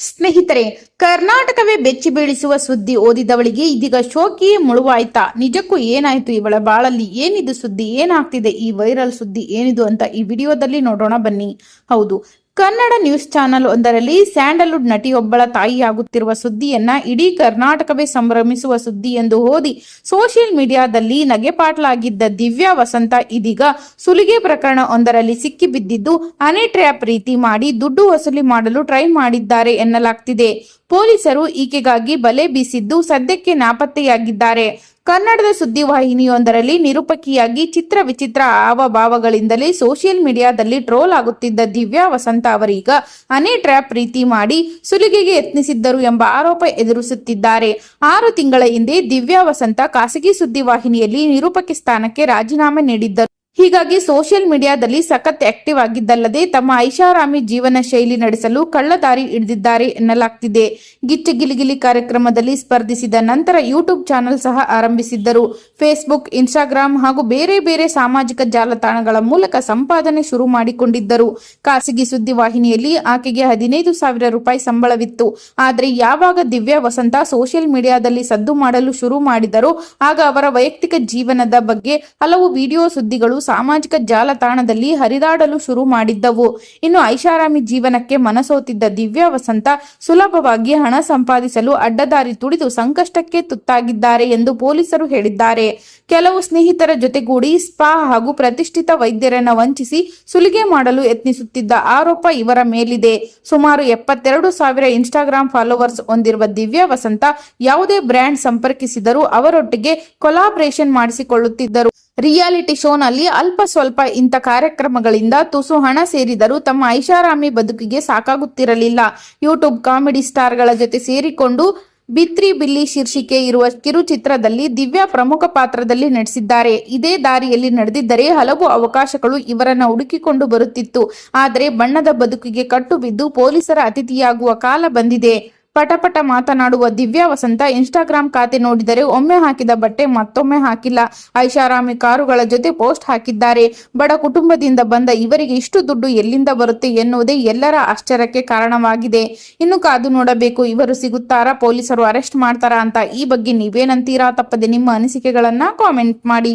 ಸ್ನೇಹಿತರೆ, ಕರ್ನಾಟಕವೇ ಬೆಚ್ಚಿ ಬೀಳಿಸುವ ಸುದ್ದಿ ಓದಿದವಳಿಗೆ ಇದೀಗ ಶೋಕಿಯೇ ಮುಳುವಾಯ್ತಾ. ನಿಜಕ್ಕೂ ಏನಾಯ್ತು ಇವಳ ಬಾಳಲ್ಲಿ? ಏನಿದು ಸುದ್ದಿ? ಏನಾಗ್ತಿದೆ ಈ ವೈರಲ್ ಸುದ್ದಿ? ಏನಿದು ಅಂತ ಈ ವಿಡಿಯೋದಲ್ಲಿ ನೋಡೋಣ ಬನ್ನಿ. ಹೌದು ಕನ್ನಡ ನ್ಯೂಸ್ ಚಾನೆಲ್ ಒಂದರಲ್ಲಿ ಸ್ಯಾಂಡಲ್ವುಡ್ ನಟಿಯೊಬ್ಬಳ ತಾಯಿಯಾಗುತ್ತಿರುವ ಸುದ್ದಿಯನ್ನ ಇಡೀ ಕರ್ನಾಟಕವೇ ಸಂಭ್ರಮಿಸುವ ಸುದ್ದಿ ಎಂದು ಓದಿ ಸೋಷಿಯಲ್ ಮೀಡಿಯಾದಲ್ಲಿ ನಗೆಪಾಟ್ಲಾಗಿದ್ದ ದಿವ್ಯಾ ವಸಂತ ಇದೀಗ ಸುಲಿಗೆ ಪ್ರಕರಣ ಒಂದರಲ್ಲಿ ಸಿಕ್ಕಿಬಿದ್ದಿದ್ದು ಹನಿ ಟ್ರ್ಯಾಪ್ ರೀತಿ ಮಾಡಿ ದುಡ್ಡು ವಸೂಲಿ ಮಾಡಲು ಟ್ರೈ ಮಾಡಿದ್ದಾರೆ ಎನ್ನಲಾಗ್ತಿದೆ. ಪೊಲೀಸರು ಈಕೆಗಾಗಿ ಬಲೆ ಬೀಸಿದ್ದು ಸದ್ಯಕ್ಕೆ ನಾಪತ್ತೆಯಾಗಿದ್ದಾರೆ. ಕನ್ನಡದ ಸುದ್ದಿವಾಹಿನಿಯೊಂದರಲ್ಲಿ ನಿರೂಪಕಿಯಾಗಿ ಚಿತ್ರ ವಿಚಿತ್ರ ಹಾವಭಾವಗಳಿಂದಲೇ ಸೋಷಿಯಲ್ ಮೀಡಿಯಾದಲ್ಲಿ ಟ್ರೋಲ್ ಆಗುತ್ತಿದ್ದ ದಿವ್ಯಾ ವಸಂತ ಅವರೀಗ ಹನಿ ಟ್ರ್ಯಾಪ್ ರೀತಿ ಮಾಡಿ ಸುಲಿಗೆಗೆ ಯತ್ನಿಸಿದ್ದರು ಎಂಬ ಆರೋಪ ಎದುರಿಸುತ್ತಿದ್ದಾರೆ. ಆರು ತಿಂಗಳ ಹಿಂದೆ ದಿವ್ಯಾ ವಸಂತ ಖಾಸಗಿ ಸುದ್ದಿವಾಹಿನಿಯಲ್ಲಿ ನಿರೂಪಕಿ ಸ್ಥಾನಕ್ಕೆ ರಾಜೀನಾಮೆ ನೀಡಿದ್ದರು. ಹೀಗಾಗಿ ಸೋಷಿಯಲ್ ಮೀಡಿಯಾದಲ್ಲಿ ಸಖತ್ ಆಕ್ಟಿವ್ ಆಗಿದ್ದಲ್ಲದೆ ತಮ್ಮ ಐಷಾರಾಮಿ ಜೀವನ ಶೈಲಿ ನಡೆಸಲು ಕಳ್ಳದಾರಿ ಹಿಡಿದಿದ್ದಾರೆ ಎನ್ನಲಾಗ್ತಿದೆ. ಗಿಚ್ಚ ಗಿಲಿಗಿಲಿ ಕಾರ್ಯಕ್ರಮದಲ್ಲಿ ಸ್ಪರ್ಧಿಸಿದ ನಂತರ ಯೂಟ್ಯೂಬ್ ಚಾನೆಲ್ ಸಹ ಆರಂಭಿಸಿದ್ದರು. ಫೇಸ್ಬುಕ್ ಇನ್ಸ್ಟಾಗ್ರಾಂ ಹಾಗೂ ಬೇರೆ ಬೇರೆ ಸಾಮಾಜಿಕ ಜಾಲತಾಣಗಳ ಮೂಲಕ ಸಂಪಾದನೆ ಶುರು ಮಾಡಿಕೊಂಡಿದ್ದರು. ಖಾಸಗಿ ಸುದ್ದಿವಾಹಿನಿಯಲ್ಲಿ ಆಕೆಗೆ ಹದಿನೈದು ಸಾವಿರ ರೂಪಾಯಿ ಸಂಬಳವಿತ್ತು. ಆದರೆ ಯಾವಾಗ ದಿವ್ಯಾ ವಸಂತ ಸೋಷಿಯಲ್ ಮೀಡಿಯಾದಲ್ಲಿ ಸದ್ದು ಮಾಡಲು ಶುರು ಮಾಡಿದರೋ, ಆಗ ಅವರ ವೈಯಕ್ತಿಕ ಜೀವನದ ಬಗ್ಗೆ ಹಲವು ವಿಡಿಯೋ ಸುದ್ದಿಗಳು ಸಾಮಾಜಿಕ ಜಾಲತಾಣದಲ್ಲಿ ಹರಿದಾಡಲು ಶುರು ಮಾಡಿದ್ದವು. ಇನ್ನು ಐಷಾರಾಮಿ ಜೀವನಕ್ಕೆ ಮನಸೋತಿದ್ದ ದಿವ್ಯಾ ವಸಂತ ಸುಲಭವಾಗಿ ಹಣ ಸಂಪಾದಿಸಲು ಅಡ್ಡದಾರಿ ತುಡಿದು ಸಂಕಷ್ಟಕ್ಕೆ ತುತ್ತಾಗಿದ್ದಾರೆ ಎಂದು ಪೊಲೀಸರು ಹೇಳಿದ್ದಾರೆ. ಕೆಲವು ಸ್ನೇಹಿತರ ಜೊತೆಗೂಡಿ ಸ್ಪಾ ಹಾಗೂ ಪ್ರತಿಷ್ಠಿತ ವೈದ್ಯರನ್ನ ವಂಚಿಸಿ ಸುಲಿಗೆ ಮಾಡಲು ಯತ್ನಿಸುತ್ತಿದ್ದ ಆರೋಪ ಇವರ ಮೇಲಿದೆ. ಸುಮಾರು ಎಪ್ಪತ್ತೆರಡು ಸಾವಿರ ಇನ್ಸ್ಟಾಗ್ರಾಂ ಫಾಲೋವರ್ಸ್ ಹೊಂದಿರುವ ದಿವ್ಯಾ ವಸಂತ ಯಾವುದೇ ಬ್ರ್ಯಾಂಡ್ ಸಂಪರ್ಕಿಸಿದರೂ ಅವರೊಟ್ಟಿಗೆ ಕೊಲಾಬ್ರೇಷನ್ ಮಾಡಿಸಿಕೊಳ್ಳುತ್ತಿದ್ದರು. ರಿಯಾಲಿಟಿ ಶೋನಲ್ಲಿ ಅಲ್ಪ ಸ್ವಲ್ಪ ಇಂಥ ಕಾರ್ಯಕ್ರಮಗಳಿಂದ ತುಸು ಹಣ ಸೇರಿದರೂ ತಮ್ಮ ಐಷಾರಾಮಿ ಬದುಕಿಗೆ ಸಾಕಾಗುತ್ತಿರಲಿಲ್ಲ. ಯೂಟ್ಯೂಬ್ ಕಾಮಿಡಿ ಸ್ಟಾರ್ಗಳ ಜೊತೆ ಸೇರಿಕೊಂಡು ಬಿತ್ರಿ ಬಿಲ್ಲಿ ಶೀರ್ಷಿಕೆ ಇರುವ ಕಿರುಚಿತ್ರದಲ್ಲಿ ದಿವ್ಯಾ ಪ್ರಮುಖ ಪಾತ್ರದಲ್ಲಿ ನಟಿಸಿದ್ದಾರೆ. ಇದೇ ದಾರಿಯಲ್ಲಿ ನಡೆದಿದ್ದರೆ ಹಲವು ಅವಕಾಶಗಳು ಇವರನ್ನ ಹುಡುಕಿಕೊಂಡು ಬರುತ್ತಿತ್ತು. ಆದರೆ ಬಣ್ಣದ ಬದುಕಿಗೆ ಕಟ್ಟು ಬಿದ್ದು ಪೊಲೀಸರ ಅತಿಥಿಯಾಗುವ ಕಾಲ ಬಂದಿದೆ. ಪಟಪಟ ಮಾತನಾಡುವ ದಿವ್ಯಾ ವಸಂತ ಇನ್ಸ್ಟಾಗ್ರಾಮ್ ಖಾತೆ ನೋಡಿದರೆ ಒಮ್ಮೆ ಹಾಕಿದ ಬಟ್ಟೆ ಮತ್ತೊಮ್ಮೆ ಹಾಕಿಲ್ಲ. ಐಷಾರಾಮಿ ಕಾರುಗಳ ಜೊತೆ ಪೋಸ್ಟ್ ಹಾಕಿದ್ದಾರೆ. ಬಡ ಕುಟುಂಬದಿಂದ ಬಂದ ಇವರಿಗೆ ಇಷ್ಟು ದುಡ್ಡು ಎಲ್ಲಿಂದ ಬರುತ್ತೆ ಎನ್ನುವುದೇ ಎಲ್ಲರ ಆಶ್ಚರ್ಯಕ್ಕೆ ಕಾರಣವಾಗಿದೆ. ಇನ್ನು ಕಾದು ನೋಡಬೇಕು, ಇವರು ಸಿಗುತ್ತಾರಾ, ಪೊಲೀಸರು ಅರೆಸ್ಟ್ ಮಾಡ್ತಾರಾ ಅಂತ ಈ ಬಗ್ಗೆ ನೀವೇನಂತೀರಾ ತಪ್ಪದೆ ನಿಮ್ಮ ಅನಿಸಿಕೆಗಳನ್ನ ಕಾಮೆಂಟ್ ಮಾಡಿ.